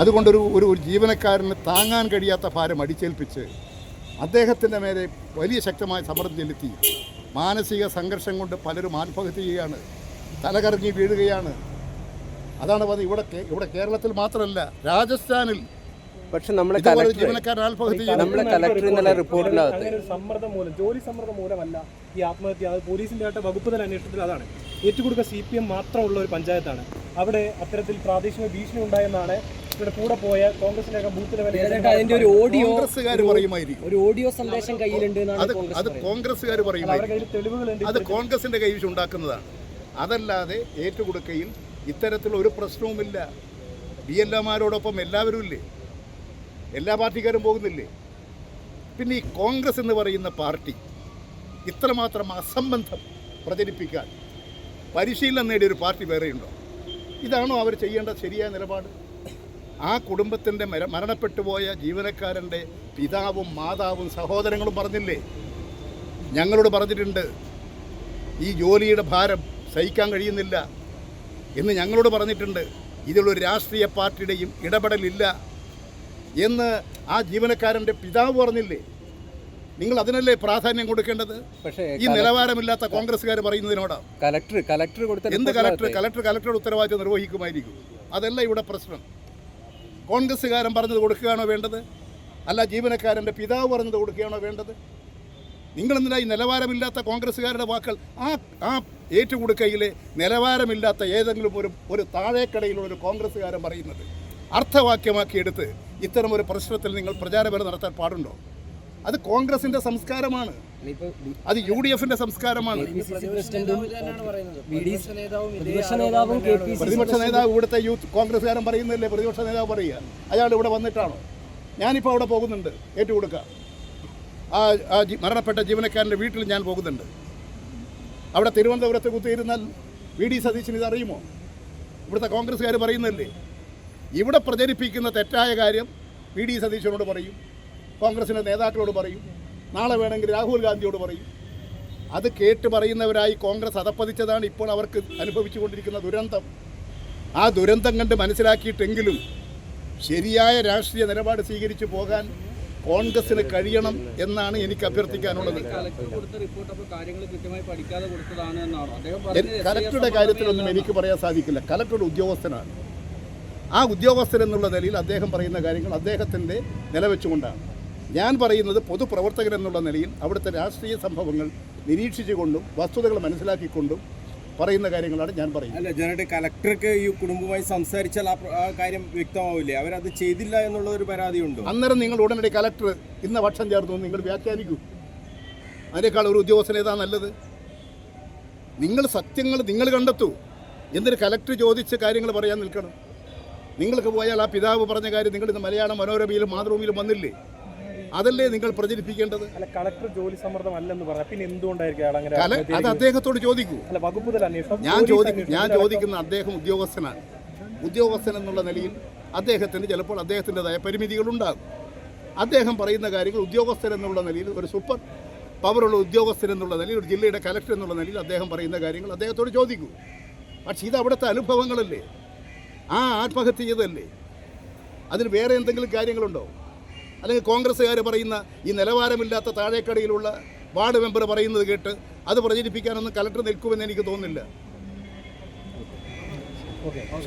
അതുകൊണ്ടൊരു ഒരു ഒരു ജീവനക്കാരന് താങ്ങാൻ കഴിയാത്ത ഭാരം അടിച്ചേൽപ്പിച്ച് അദ്ദേഹത്തിന്റെ മേലെ വലിയ ശക്തമായ സമ്മർദ്ദം ചെലുത്തി. മാനസിക സംഘർഷം കൊണ്ട് പലരും ആത്മഹത്യ ചെയ്യുകയാണ് തലകറങ്ങി വീഴുകയാണ്. അതാണ് പറഞ്ഞത് ഇവിടെ ഇവിടെ കേരളത്തിൽ മാത്രമല്ല രാജസ്ഥാനിൽ. പക്ഷെ നമ്മളെ ഇതുപോലെ ജീവനക്കാരൻ ആത്മഹത്യ നമ്മളെ കലക്ടർ ഇന്നലെ റിപ്പോർട്ടിനകത്ത് സമ്മർദ്ദം മൂലം ജോലി സമ്മർദ്ദം മൂലമല്ല ഈ ആത്മഹത്യ. അത് പോലീസിന്റെ ആയിട്ട് വകുപ്പ് തന്നെ അന്വേഷണത്തിൽ അതാണ്. ഏറ്റുകൊടുക്കുക സി പി എം മാത്രമുള്ള ഒരു പഞ്ചായത്താണ്. അവിടെ അത്തരത്തിൽ പ്രാദേശിക ഭീഷണി ഉണ്ടായെന്നാണ് ഇവിടെ കൂടെ പോയ കോൺഗ്രസിന്റെ ബൂത്ത് അതിന്റെ ഒരു ഓഡിയോ പറയുമായിരിക്കും. ഒരു ഓഡിയോ സന്ദേശം കയ്യിലുണ്ട് എന്നാണ് അത് കോൺഗ്രസ് അത് കോൺഗ്രസ്സുകാർ പറയുമായിരിക്കും. കയ്യിൽ തെളിവുകളുണ്ട് അത് കോൺഗ്രസിന്റെ കൈവശം ഉണ്ടാക്കുന്നതാണ്. അതല്ലാതെ ഏറ്റുകൊടുക്കുകയും ഇത്തരത്തിലുള്ള ഒരു പ്രശ്നവുമില്ല. ബി എൽ എമാരോടൊപ്പം എല്ലാവരും ഇല്ലേ? എല്ലാ പാർട്ടിക്കാരും പോകുന്നില്ലേ? പിന്നെ ഈ കോൺഗ്രസ് എന്ന് പറയുന്ന പാർട്ടി ഇത്രമാത്രം അസംബന്ധം പ്രചരിപ്പിക്കാൻ പരിശീലനം നേടിയൊരു പാർട്ടി വേറെയുണ്ടോ? ഇതാണോ അവർ ചെയ്യേണ്ട ശരിയായ നിലപാട്? ആ കുടുംബത്തിന്റെ മര മരണപ്പെട്ടു പോയ ജീവനക്കാരന്റെ പിതാവും മാതാവും സഹോദരങ്ങളും പറഞ്ഞില്ലേ? ഞങ്ങളോട് പറഞ്ഞിട്ടുണ്ട് ഈ ജോലിയുടെ ഭാരം സഹിക്കാൻ കഴിയുന്നില്ല എന്ന് ഞങ്ങളോട് പറഞ്ഞിട്ടുണ്ട്. ഇതിലൊരു രാഷ്ട്രീയ പാർട്ടിയുടെയും ഇടപെടലില്ല എന്ന് ആ ജീവനക്കാരന്റെ പിതാവ് പറഞ്ഞില്ലേ? നിങ്ങൾ അതിനല്ലേ പ്രാധാന്യം കൊടുക്കേണ്ടത്? പക്ഷേ ഈ നിലവാരമില്ലാത്ത കോൺഗ്രസ്സുകാർ പറയുന്നതിനോടാണ് കലക്ടർ കലക്ടർ കൊടുത്ത എന്ത് കലക്ടർ? കലക്ടർ കലക്ടറുടെ ഉത്തരവാദിത്വം നിർവഹിക്കുമായിരിക്കും. അതല്ല ഇവിടെ പ്രശ്നം. കോൺഗ്രസ്സുകാരൻ പറഞ്ഞത് കൊടുക്കുകയാണോ വേണ്ടത്? അല്ല ജീവനക്കാരന്റെ പിതാവ് പറഞ്ഞത് കൊടുക്കുകയാണോ വേണ്ടത്? നിങ്ങളെന്തിനാ ഈ നിലവാരമില്ലാത്ത കോൺഗ്രസ്സുകാരുടെ വാക്കുകൾ ആ ആ ഏറ്റുകൊടുക്കയിലെ നിലവാരമില്ലാത്ത ഏതെങ്കിലും ഒരു ഒരു താഴേക്കടയിലുള്ള ഒരു കോൺഗ്രസ്സുകാരൻ പറയുന്നത് അർത്ഥവാക്യമാക്കിയെടുത്ത് ഒരു പ്രശ്നത്തിൽ നിങ്ങൾ പ്രചാരപരം നടത്താൻ പാടുണ്ടോ? അത് കോൺഗ്രസിന്റെ സംസ്കാരമാണ്. അത് യു ഡി എഫിന്റെ സംസ്കാരമാണ് പ്രതിപക്ഷ നേതാവും ഇവിടുത്തെ യൂത്ത് കോൺഗ്രസ്സുകാരൻ പറയുന്നില്ലേ? പ്രതിപക്ഷ നേതാവ് പറയുക. അയാൾ ഇവിടെ വന്നിട്ടാണോ? ഞാനിപ്പോൾ അവിടെ പോകുന്നുണ്ട്. ഏറ്റുകൊടുക്കുക ആ ആ മരണപ്പെട്ട ജീവനക്കാരന്റെ വീട്ടിൽ ഞാൻ പോകുന്നുണ്ട്. അവിടെ തിരുവനന്തപുരത്ത് കുത്തിയിരുന്നാൽ വി ഡി സതീശൻ ഇതറിയുമോ അറിയുമോ? ഇവിടുത്തെ കോൺഗ്രസ്സുകാർ പറയുന്നില്ലേ? ഇവിടെ പ്രചരിപ്പിക്കുന്ന തെറ്റായ കാര്യം വി ഡി സതീശനോട് പറയും. കോൺഗ്രസിന്റെ നേതാക്കളോട് പറയും. നാളെ വേണമെങ്കിൽ രാഹുൽ ഗാന്ധിയോട് പറയും. അത് കേട്ട് പറയുന്നവരായി കോൺഗ്രസ് അതപ്പതിച്ചതാണ് ഇപ്പോൾ അവർക്ക് അനുഭവിച്ചു കൊണ്ടിരിക്കുന്ന ദുരന്തം. ആ ദുരന്തം കണ്ട് മനസ്സിലാക്കിയിട്ടെങ്കിലും ശരിയായ രാഷ്ട്രീയ നിലപാട് സ്വീകരിച്ചു പോകാൻ കോൺഗ്രസിന് കഴിയണം എന്നാണ് എനിക്ക് അഭ്യർത്ഥിക്കാനുള്ളത്. കലക്ടറുടെ കാര്യത്തിലൊന്നും എനിക്ക് പറയാൻ സാധിക്കില്ല. കലക്ടറുടെ ഉദ്യോഗസ്ഥനാണ്. ആ ഉദ്യോഗസ്ഥൻ എന്നുള്ള നിലയിൽ അദ്ദേഹം പറയുന്ന കാര്യങ്ങൾ അദ്ദേഹത്തിന്റെ നിലവെച്ചുകൊണ്ടാണ്. ഞാൻ പറയുന്നത് പൊതുപ്രവർത്തകൻ എന്നുള്ള നിലയിൽ അവിടുത്തെ രാഷ്ട്രീയ സംഭവങ്ങൾ നിരീക്ഷിച്ചുകൊണ്ടും വസ്തുതകൾ മനസ്സിലാക്കിക്കൊണ്ടും പറയുന്ന കാര്യങ്ങളാണ് ഞാൻ പറയുന്നത്. അല്ല ജനറേറ്റ് കലക്ടർക്ക് ഈ കുടുംബവുമായി സംസാരിച്ചാൽ ആ കാര്യം വ്യക്തമാവില്ലേ? അവരത് ചെയ്തില്ല എന്നുള്ള ഒരു പരാതി ഉണ്ടോ അന്നേരം നിങ്ങൾ ഉടനടി കലക്ടർ ഇന്ന പക്ഷം ചേർന്നു നിങ്ങൾ വ്യാഖ്യാനിക്കൂ. അതിനേക്കാൾ ഒരു ഉദ്യോഗസ്ഥൻ ഏതാ നല്ലത്? നിങ്ങൾ സത്യങ്ങൾ നിങ്ങൾ കണ്ടെത്തൂ. എന്തിന് കലക്ടർ ചോദിച്ച കാര്യങ്ങൾ പറയാൻ നിൽക്കണം? നിങ്ങൾക്ക് പോയാൽ ആ പിതാവ് പറഞ്ഞ കാര്യം നിങ്ങൾ ഇന്ന് മലയാള മനോരമയിലും മാതൃഭൂമിയിലും വന്നില്ലേ? അതല്ലേ നിങ്ങൾ പ്രചരിപ്പിക്കേണ്ടത്? അല്ല കളക്ടർ ജോലി സമ്മർദ്ദം അല്ലെന്ന് പറഞ്ഞ പിന്നെ എന്തുകൊണ്ടായിരിക്കും അത് അദ്ദേഹത്തോട് ചോദിക്കൂ. വകുപ്പ് ഞാൻ ചോദിക്കും ഞാൻ ചോദിക്കുന്ന അദ്ദേഹം ഉദ്യോഗസ്ഥനാണ്. ഉദ്യോഗസ്ഥൻ എന്നുള്ള നിലയിൽ അദ്ദേഹത്തിന് ചിലപ്പോൾ അദ്ദേഹത്തിന്റെതായ പരിമിതികളുണ്ടാകും അദ്ദേഹം പറയുന്ന കാര്യങ്ങൾ ഉദ്യോഗസ്ഥൻ എന്നുള്ള നിലയിൽ ഒരു സൂപ്പർ പവറുള്ള ഉദ്യോഗസ്ഥൻ എന്നുള്ള നിലയിൽ ഒരു ജില്ലയുടെ കലക്ടർ എന്നുള്ള നിലയിൽ അദ്ദേഹം പറയുന്ന കാര്യങ്ങൾ അദ്ദേഹത്തോട് ചോദിക്കൂ. പക്ഷേ ഇത് അവിടുത്തെ അനുഭവങ്ങളല്ലേ? ആ ആത്മഹത്യ ചെയ്തല്ലേ അതിന് വേറെ എന്തെങ്കിലും കാര്യങ്ങളുണ്ടോ? അല്ലെങ്കിൽ കോൺഗ്രസ്സുകാർ പറയുന്ന ഈ നിലവാരമില്ലാത്ത താഴേക്കടയിലുള്ള വാർഡ് മെമ്പർ പറയുന്നത് കേട്ട് അത് പ്രചരിപ്പിക്കാനൊന്നും കലക്ടർ നിൽക്കുമെന്ന് എനിക്ക് തോന്നുന്നില്ല.